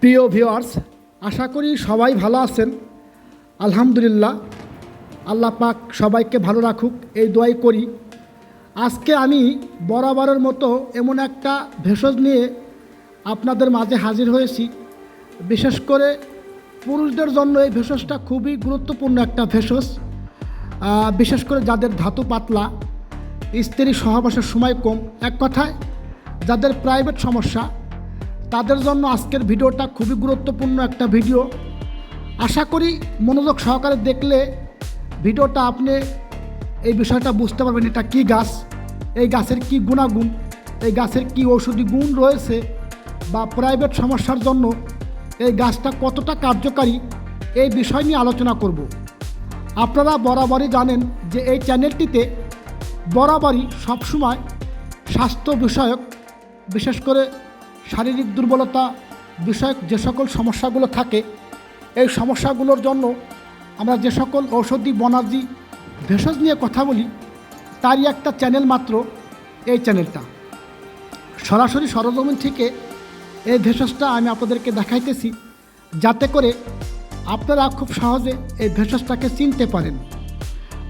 প্রিয় ভিওয়ার্স আশা করি সবাই ভালো আছেন। আলহামদুলিল্লাহ, আল্লাহ পাক সবাইকে ভালো রাখুক, এই দোয়াই করি। আজকে আমি বরাবরের মতো এমন একটা ভেষজ নিয়ে আপনাদের মাঝে হাজির হয়েছি। বিশেষ করে পুরুষদের জন্য এই ভেষজটা খুবই গুরুত্বপূর্ণ একটা ভেষজ। বিশেষ করে যাদের ধাতু পাতলা স্ত্রী সহবাসের সময় কম। এক কথায়, যাদের প্রাইভেট সমস্যা তাদের জন্য আজকের ভিডিওটা খুবই গুরুত্বপূর্ণ একটা ভিডিও। আশা করি মনোযোগ সহকারে দেখলে ভিডিওটা আপনি এই বিষয়টা বুঝতে পারবেন এটা কী গাছ, এই গাছের কি গুণাগুণ, এই গাছের কি ঔষধি গুণ রয়েছে বা প্রাইভেট সমস্যার জন্য এই গাছটা কতটা কার্যকারী, এই বিষয় নিয়ে আলোচনা করব। আপনারা বরাবরই জানেন যে এই চ্যানেলটিতে বরাবরই সবসময় স্বাস্থ্য বিষয়ক, বিশেষ করে শারীরিক দুর্বলতা বিষয়ক যে সকল সমস্যাগুলো থাকে, এই সমস্যাগুলোর জন্য আমরা যে সকল ঔষধি, বনাজি, ভেষজ নিয়ে কথা বলি, তারই একটা চ্যানেল মাত্র এই চ্যানেলটা। সরাসরি সরজমিন থেকে এই ভেষজটা আমি আপনাদেরকে দেখাইতেছি, যাতে করে আপনারা খুব সহজে এই ভেষজটাকে চিনতে পারেন।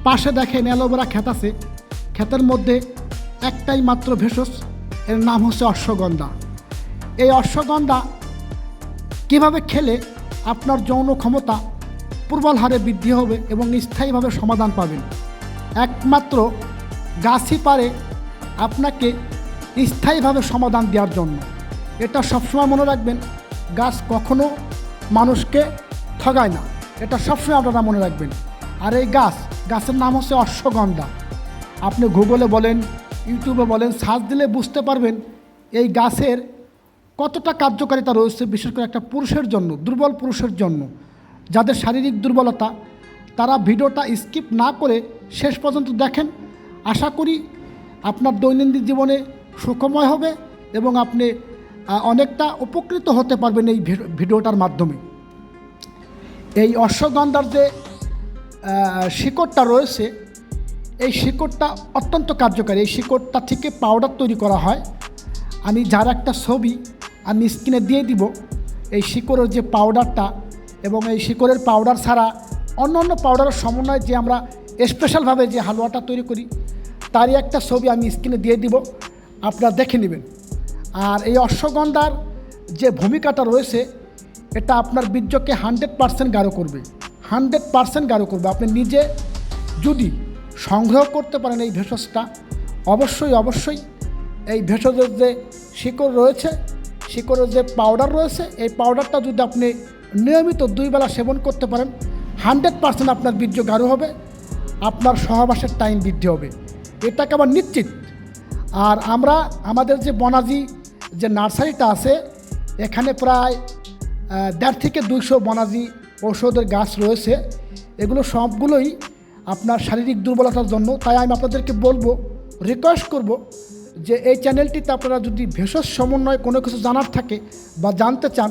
পাশে দেখেন অ্যালোভেরা ক্ষেত আছে। ক্ষেতের মধ্যে একটাই মাত্র ভেষজ, এর নাম হচ্ছে অশ্বগন্ধা। এই অশ্বগন্ধা কীভাবে খেলে আপনার যৌন ক্ষমতা প্রবল হারে বৃদ্ধি হবে এবং স্থায়ীভাবে সমাধান পাবেন? একমাত্র গাছই পারে আপনাকে স্থায়ীভাবে সমাধান দেওয়ার জন্য। এটা সবসময় মনে রাখবেন, গাছ কখনো মানুষকে ঠগায় না। এটা সবসময় আপনারা মনে রাখবেন। আর এই গাছ, গাছের নাম হচ্ছে অশ্বগন্ধা। আপনি গুগলে বলেন, ইউটিউবে বলেন, সার্চ দিলে বুঝতে পারবেন, এই গাছের কতটা কার্যকারিতা রয়েছে, বিশেষ করে একটা পুরুষের জন্য, দুর্বল পুরুষের জন্য, যাদের শারীরিক দুর্বলতা, তারা ভিডিওটা স্কিপ না করে শেষ পর্যন্ত দেখেন। আশা করি আপনার দৈনন্দিন জীবনে সুখময় হবে এবং আপনি অনেকটা উপকৃত হতে পারবেন এই ভিডিওটার মাধ্যমে। এই অশ্বগন্ধার যে শিকড়টা রয়েছে, এই শিকড়টা অত্যন্ত কার্যকারী। এই শিকড়টা থেকে পাউডার তৈরি করা হয়। আমি যার একটা ছবি আমি স্ক্রিনে দিয়ে দিব এই শিকড়ের যে পাউডারটা এবং এই শিকড়ের পাউডার ছাড়া অন্য অন্য পাউডারের সমন্বয়ে যে আমরা স্পেশালভাবে যে হালুয়াটা তৈরি করি, তারই একটা ছবি আমি স্ক্রিনে দিয়ে দিব, আপনারা দেখে নেবেন। আর এই অশ্বগন্ধার যে ভূমিকাটা রয়েছে, এটা আপনার বীর্যকে হান্ড্রেড পারসেন্ট গাঢ় করবে। হান্ড্রেড পারসেন্ট গাঢ় করবে। আপনি নিজে যদি সংগ্রহ করতে পারেন এই ভেষজটা, অবশ্যই অবশ্যই এই ভেষজের যে শিকড় রয়েছে শিকড়ের যে পাউডার রয়েছে, এই পাউডারটা যদি আপনি নিয়মিত দুই বেলা সেবন করতে পারেন হান্ড্রেড পারসেন্ট আপনার বীর্য গাঢ় হবে, আপনার সহবাসের টাইম বৃদ্ধি হবে। এটাকে আবার নিশ্চিত। আর আমরা, আমাদের যে বনাজি যে নার্সারিটা আছে, এখানে প্রায় দেড় থেকে দুইশো বনাজি ঔষধের গাছ রয়েছে। এগুলো সবগুলোই আপনার শারীরিক দুর্বলতার জন্য। তাই আমি আপনাদেরকে বলব রিকোয়েস্ট করব যে এই চ্যানেলটিতে আপনারা যদি ভেষজ সমন্বয়ে কোনো কিছু জানার থাকে বা জানতে চান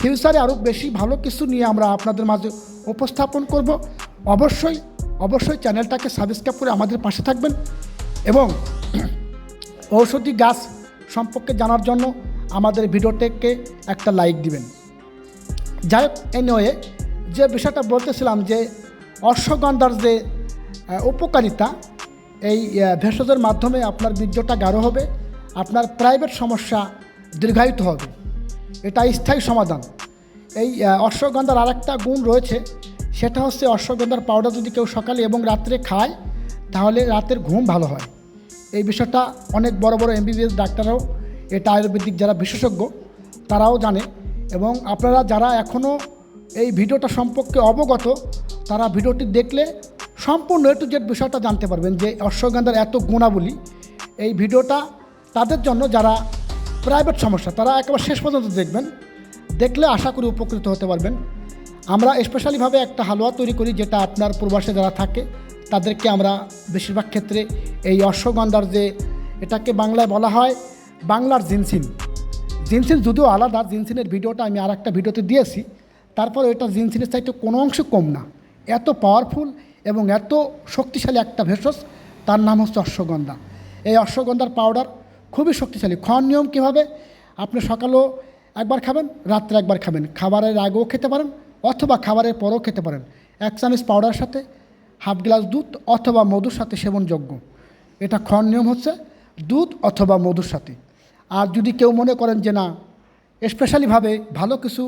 ফিউচারে আরও বেশি ভালো কিছু নিয়ে আমরা আপনাদের মাঝে উপস্থাপন করব। অবশ্যই অবশ্যই চ্যানেলটাকে সাবস্ক্রাইব করে আমাদের পাশে থাকবেন এবং ঔষধি গাছ সম্পর্কে জানার জন্য আমাদের ভিডিওটাকে একটা লাইক দিবেন। যাই হোক এনিওয়ে যে বিষয়টা বলতেছিলাম যে অশ্বগন্ধার যে উপকারিতা এই ভেষজের মাধ্যমে আপনার বীর্যটা গাঢ় হবে, আপনার প্রাইভেট সমস্যা দীর্ঘায়িত হবে। এটা স্থায়ী সমাধান। এই অশ্বগন্ধার আরেকটা গুণ রয়েছে, সেটা হচ্ছে অশ্বগন্ধার পাউডার যদি কেউ সকালে এবং রাত্রে খায়, তাহলে রাতের ঘুম ভালো হয়। এই বিষয়টা অনেক বড় বড় এমবিবিএস ডাক্তাররাও এটা আয়ুর্বেদিক যারা বিশেষজ্ঞ, তারাও জানে এবং আপনারা যারা এখনও এই ভিডিওটা সম্পর্কে অবগত, তারা ভিডিওটি দেখলে সম্পূর্ণ এ টু জেড বিষয়টা জানতে পারবেন যে অশ্বগন্ধার এত গুণাবলী এই ভিডিওটা তাদের জন্য যারা প্রাইভেট সমস্যা, তারা একেবারে শেষ পর্যন্ত দেখবেন। দেখলে আশা করি উপকৃত হতে পারবেন। আমরা স্পেশালিভাবে একটা হালুয়া তৈরি করি যেটা আপনার প্রবাসে যারা থাকে, তাদেরকে আমরা বেশিরভাগ ক্ষেত্রে এই অশ্বগন্ধার যে এটাকে বাংলায় বলা হয় বাংলার জিনসিন। জিনসিন যদিও আলাদা, জিনসিনের ভিডিওটা আমি আর একটা ভিডিওতে দিয়েছি তারপর এটা জিনসিনের চাইতে কোনো অংশ কম না। এত পাওয়ারফুল এবং এত শক্তিশালী একটা ভেষজ, তার নাম হচ্ছে অশ্বগন্ধা। এই অশ্বগন্ধার পাউডার খুবই শক্তিশালী। খাওয়ার নিয়ম কীভাবে? আপনি সকালেও একবার খাবেন, রাত্রে একবার খাবেন। খাবারের আগেও খেতে পারেন অথবা খাবারের পরেও খেতে পারেন। এক চামচ পাউডার সাথে হাফ গ্লাস দুধ অথবা মধুর সাথে সেবনযোগ্য। এটা খাওয়ার নিয়ম হচ্ছে দুধ অথবা মধুর সাথে। আর যদি কেউ মনে করেন যে না স্পেশালিভাবে ভালো কিছু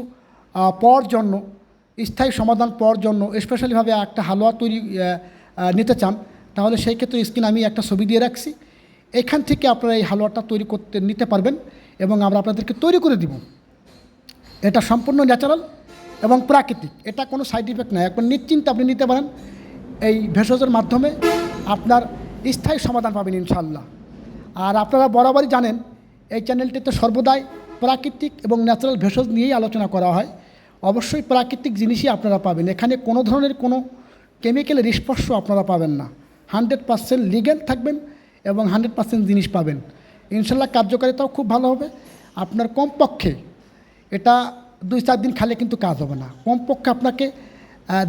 পাওয়ার জন্য স্থায়ী সমাধান পাওয়ার জন্য স্পেশালিভাবে একটা হালুয়া তৈরি নিতে চান, তাহলে সেই ক্ষেত্রে স্ক্রিন আমি একটা ছবি দিয়ে রাখছি। এখান থেকে আপনারা এই হালুয়াটা তৈরি করতে, নিতে পারবেন এবং আমরা আপনাদেরকে তৈরি করে দিব। এটা সম্পূর্ণ ন্যাচারাল এবং প্রাকৃতিক। এটা কোনো সাইড ইফেক্ট নয়। একবার নিশ্চিন্তে আপনি নিতে পারেন এই ভেষজের মাধ্যমে। আপনার স্থায়ী সমাধান পাবেন ইনশাল্লাহ আর আপনারা বরাবরই জানেন, এই চ্যানেলটিতে সর্বদাই প্রাকৃতিক এবং ন্যাচারাল ভেষজ নিয়েই আলোচনা করা হয়। অবশ্যই প্রাকৃতিক জিনিসই আপনারা পাবেন। এখানে কোনো ধরনের কোনো কেমিক্যালের স্পর্শ আপনারা পাবেন না। হান্ড্রেড পার্সেন্ট লিগেল থাকবেন এবং হান্ড্রেড পার্সেন্ট জিনিস পাবেন। ইনশাল্লাহ কার্যকারিতাও খুব ভালো হবে। আপনার কমপক্ষে এটা দুই চার দিন খালে কিন্তু কাজ হবে না। কমপক্ষে আপনাকে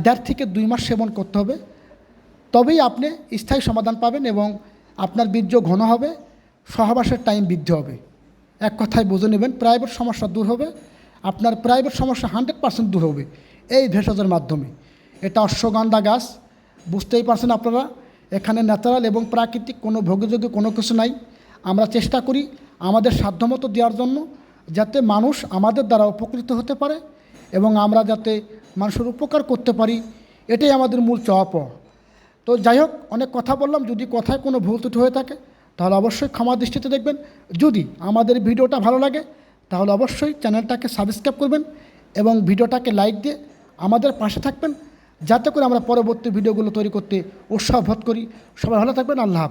দেড় থেকে দুই মাস সেবন করতে হবে। তবেই আপনি স্থায়ী সমাধান পাবেন এবং আপনার বীর্য ঘন হবে, সহবাসের টাইম বৃদ্ধি হবে। এক কথায় বুঝে নেবেন প্রাইভেট সমস্যা দূর হবে। আপনার প্রাইভেট সমস্যা হান্ড্রেড পার্সেন্ট দূর হবে এই ভেষজের মাধ্যমে। এটা অশ্বগন্ধা গাছ, বুঝতেই পারছেন আপনারা, এখানে ন্যাচারাল এবং প্রাকৃতিক কোনো ভোগযোগ্য কোনো কিছু নাই। আমরা চেষ্টা করি আমাদের সাধ্যমতো দেওয়ার জন্য যাতে মানুষ আমাদের দ্বারা উপকৃত হতে পারে এবং আমরা যাতে মানুষের উপকার করতে পারি, এটাই আমাদের মূল চাওয়া তো যাই হোক, অনেক কথা বললাম, যদি কথায় কোনো ভুল ত্রুটি হয়ে থাকে, তাহলে অবশ্যই ক্ষমা দৃষ্টিতে দেখবেন। যদি আমাদের ভিডিওটা ভালো লাগে তাহলে অবশ্যই চ্যানেলটাকে সাবস্ক্রাইব করবেন এবং ভিডিওটাকে লাইক দিয়ে আমাদের পাশে থাকবেন। যাতে করে আমরা পরবর্তী ভিডিওগুলো তৈরি করতে উৎসাহ বোধ করি। সবাই ভালো থাকবেন, আল্লাহ